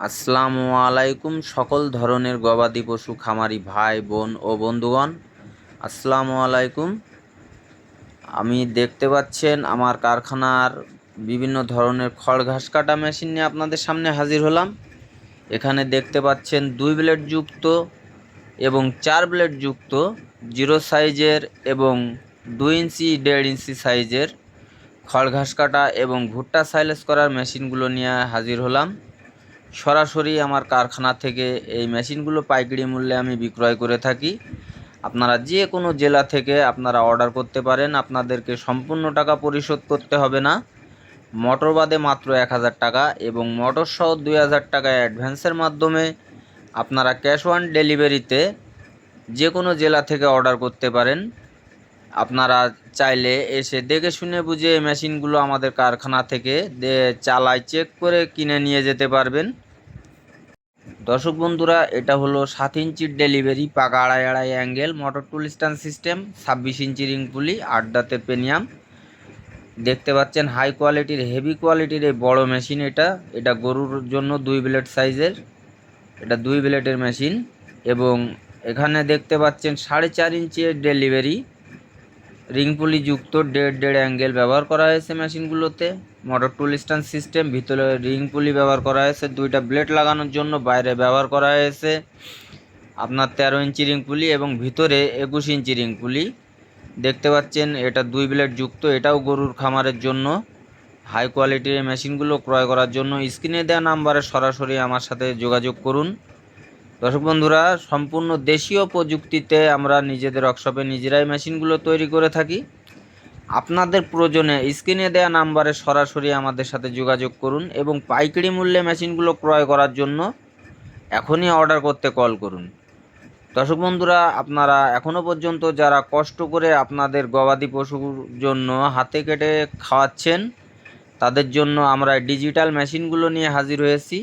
আসসালামু আলাইকুম সকল ধরনের গবাদি পশু খামারি ভাই, বোন ও বন্ধুগণ। আসসালামু আলাইকুম। আমি দেখতে পাচ্ছেন আমার কারখানার বিভিন্ন ধরনের খড় ঘাস কাটা মেশিন নিয়ে আপনাদের সামনে হাজির হলাম। এখানে দেখতে পাচ্ছেন দুই ব্লেড যুক্ত এবং চার ব্লেড যুক্ত, জিরো সাইজের এবং দুই ইঞ্চি, দেড় ইঞ্চি সাইজের খড় ঘাস কাটা এবং ভুট্টা সাইলেস করার মেশিনগুলো নিয়ে হাজির হলাম। সরাসরি আমার কারখানা থেকে এই মেশিনগুলো পাইকারি মূল্যে আমি বিক্রয় করে থাকি। আপনারা যে কোনো জেলা থেকে আপনারা অর্ডার করতে পারেন। আপনাদেরকে সম্পূর্ণ টাকা পরিশোধ করতে হবে না। মোটর বাদে মাত্র এক হাজার টাকা এবং মোটর সহ দুই হাজার টাকা অ্যাডভান্সের মাধ্যমে আপনারা ক্যাশ অন ডেলিভারিতে যে কোনো জেলা থেকে অর্ডার করতে পারেন। আপনারা চাইলে এসে দেখে শুনে বুঝে মেশিনগুলো আমাদের কারখানা থেকে চালায়, চেক করে কিনে নিয়ে যেতে পারবেন। দর্শক বন্ধুরা, এটা হলো সাত ইঞ্চির ডেলিভারি পাকা আড়াই আড়াই angle motor tool stand system ছাব্বিশ ইঞ্চি রিং পুলি দাঁতের পেনিয়াম দেখতে পাচ্ছেন হাই কোয়ালিটির হেভি কোয়ালিটির এই বড় মেশিন এটা। এটা গরুর জন্য দুই ব্লেড সাইজের এটা দুই ব্লেডের মেশিন এবং এখানে দেখতে পাচ্ছেন সাড়ে চার ইঞ্চির ডেলিভারি রিং পুলি যুক্ত, দেড় দেড় অ্যাঙ্গেল ব্যবহার করা হয়েছে মেশিনগুলোতে মোটর টুল স্ট্যান্ড সিস্টেম, ভিতরে রিং পুলি ব্যবহার করা হয়েছে, দুইটা ব্লেড লাগানোর জন্য বাইরে ব্যবহার করা হয়েছে। আপনার তেরো ইঞ্চি রিং পুলি এবং ভিতরে একুশ ইঞ্চি রিং পুলি। দেখতে পাচ্ছেন, এটা দুই ব্লেড যুক্ত, এটাও গরুর খামারের জন্য। হাই কোয়ালিটির মেশিনগুলো ক্রয় করার জন্য স্ক্রিনে দেওয়া নাম্বারে সরাসরি আমার সাথে যোগাযোগ করুন। দর্শক বন্ধুরা, সম্পূর্ণ দেশীয় প্রযুক্তিতে আমরা নিজেদের ওয়ার্কশপে নিজেরাই মেশিনগুলো তৈরি করে থাকি। আপনাদের প্রয়োজনে স্ক্রিনে দেওয়া নাম্বারে সরাসরি আমাদের সাথে যোগাযোগ করুন এবং পাইকারি মূল্যে মেশিনগুলো ক্রয় করার জন্য এখনই অর্ডার করতে কল করুন। দর্শক বন্ধুরা, আপনারা এখনও পর্যন্ত যারা কষ্ট করে আপনাদের গবাদি পশুর জন্য হাতে কেটে খাওয়াচ্ছেন, তাদের জন্য আমরা ডিজিটাল মেশিনগুলো নিয়ে হাজির হয়েছি।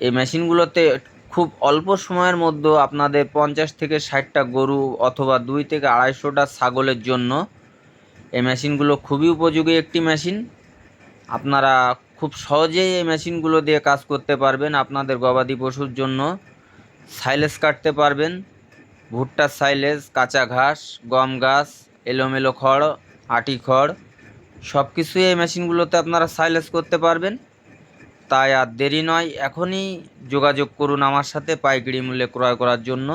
এই মেশিনগুলোতে খুব অল্প সময়ের মধ্যে আপনাদের পঞ্চাশ থেকে ষাটটা গরু অথবা দুই থেকে আড়াইশোটা ছাগলের জন্য এই মেশিনগুলো খুবই উপযোগী একটি মেশিন। আপনারা খুব সহজেই এই মেশিনগুলো দিয়ে কাজ করতে পারবেন আপনাদের গবাদি পশুর জন্য। সাইলেজ কাটতে পারবেন। ভুট্টার সাইলেজ, কাঁচা ঘাস, গম গাছ, এলোমেলো খড়, আটি খড় সব কিছুই এই মেশিনগুলোতে আপনারা সাইলেজ করতে পারবেন। তাই আর দেরি নয়, এখনই যোগাযোগ করুন আমার সাথে পাইকারি মূল্যে ক্রয় করার জন্য।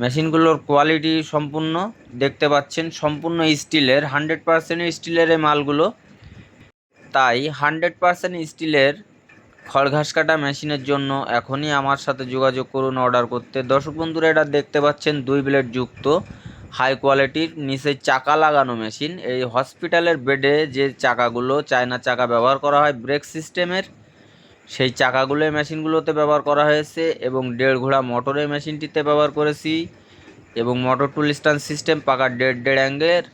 মেশিনগুলোর কোয়ালিটি সম্পূর্ণ দেখতে পাচ্ছেন, সম্পূর্ণ স্টিলের হান্ড্রেড পার্সেন্ট স্টিলের এই মালগুলো। তাই হান্ড্রেড পার্সেন্ট স্টিলের খড় ঘাস কাটা মেশিনের জন্য এখনই আমার সাথে যোগাযোগ করুন অর্ডার করতে। দর্শক বন্ধুরা, এটা দেখতে পাচ্ছেন, দুই ব্লেড যুক্ত হাই কোয়ালিটির নিচে চাকা লাগানো মেশিন। এই হসপিটালের বেডে যে চাকাগুলো, চায়না চাকা ব্যবহার করা হয় ব্রেক সিস্টেমের সেই চাকাগুলো মেশিনগুলোতে ব্যবহার করা হয়েছে এবং দেড় ঘোড়া মোটর এই মেশিনটিতে ব্যবহার করেছি এবং মোটর টুল স্ট্যান্ড সিস্টেম পাকা দেড় দেড় অ্যাঙ্গেলের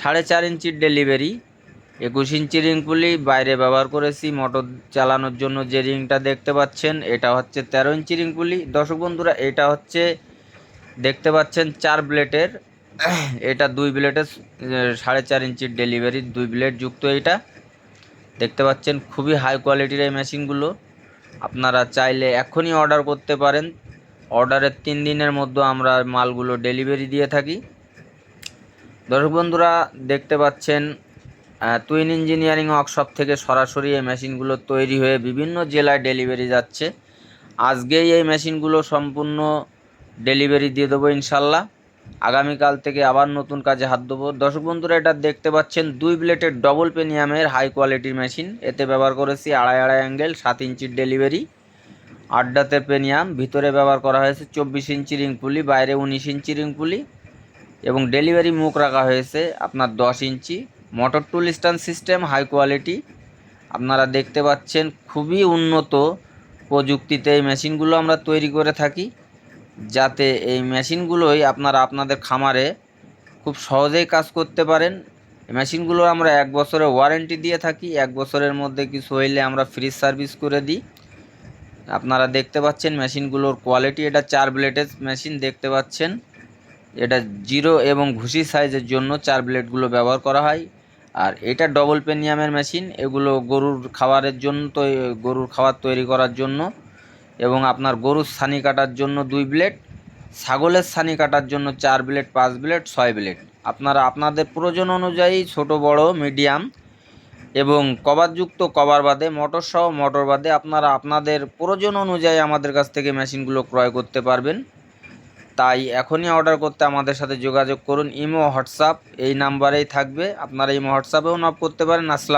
সাড়ে চার ইঞ্চির ডেলিভারি, একুশ ইঞ্চি রিং পুলি বাইরে ব্যবহার করেছি মোটর চালানোর জন্য যে রিংটা দেখতে পাচ্ছেন এটা হচ্ছে তেরো ইঞ্চি রিং পুলি দর্শক বন্ধুরা, এটা হচ্ছে দেখতে পাচ্ছেন চার ব্লেডের, এটা দুই ব্লেডের সাড়ে চার ইঞ্চির ডেলিভারি, দুই ব্লেড যুক্ত এটা। দেখতে পাচ্ছেন খুবই হাই কোয়ালিটির এই মেশিনগুলো আপনারা চাইলে এখনই অর্ডার করতে পারেন। অর্ডারের তিন দিনের মধ্যে আমরা মালগুলো ডেলিভারি দিয়ে থাকি। দর্শক বন্ধুরা, দেখতে পাচ্ছেন টুইন ইঞ্জিনিয়ারিং ওয়ার্কশপ থেকে সরাসরি এই মেশিনগুলো তৈরি হয়ে বিভিন্ন জেলায় ডেলিভারি যাচ্ছে। আজকেই এই মেশিনগুলো সম্পূর্ণ ডেলিভারি দিয়ে দেবো ইনশাল্লাহ। আগামীকাল থেকে আবার নতুন কাজে হাত দেবো। দর্শক বন্ধুরা, এটা দেখতে পাচ্ছেন দুই ব্লেটের ডবল পেনিয়ামের হাই কোয়ালিটির মেশিন এতে ব্যবহার করেছি আড়াই আড়াই অ্যাঙ্গেল সাত ইঞ্চির ডেলিভারি আড্ডাতে পেনিয়াম ভিতরে ব্যবহার করা হয়েছে চব্বিশ ইঞ্চি রিং পুলি বাইরে উনিশ ইঞ্চি রিং পুলি এবং ডেলিভারি মুখ রাখা হয়েছে আপনার দশ inch. Motor tool stand system high quality আপনারা দেখতে পাচ্ছেন খুবই উন্নত প্রযুক্তিতে এই মেশিনগুলো আমরা তৈরি করে থাকি। যাতে এই মেশিনগুলোই আপনারা আপনাদের খামারে খুব সহজেই কাজ করতে পারেন। মেশিনগুলো আমরা এক বছরের ওয়ারেন্টি দিয়ে থাকি। এক বছরের মধ্যে কিছু হইলে আমরা ফ্রি সার্ভিস করে দিই। আপনারা দেখতে পাচ্ছেন মেশিনগুলোর কোয়ালিটি। এটা চার ব্লেডের মেশিন দেখতে পাচ্ছেন। এটা জিরো এবং ঘুষি সাইজের জন্য চার ব্লেডগুলো ব্যবহার করা হয়। আর এটা ডবল পেনিয়ামের মেশিন। এগুলো গরুর খাবারের জন্য তো, গরুর খাবার তৈরি করার জন্য। এবং আপনার গরুর ছানি কাটার জন্য দুই ব্লেড, ছাগলের ছানি কাটার জন্য চার ব্লেড, পাঁচ ব্লেড, ছয় ব্লেড। আপনারা, আপনাদের প্রয়োজন অনুযায়ী ছোট, বড়, মিডিয়াম এবং কভারযুক্ত কভার বাদে মোটর সহ মোটর বাদে আপনারা, আপনাদের প্রয়োজন অনুযায়ী আমাদের কাছ থেকে মেশিনগুলো ক্রয় করতে পারবেন। তাই এখনই অর্ডার করতে আমাদের সাথে যোগাযোগ করুন। ইমো, হোয়াটসঅ্যাপ এই নাম্বারেই থাকবে। আপনারা ইমো, হোয়াটসঅ্যাপেও নক করতে পারেন। আসসালাম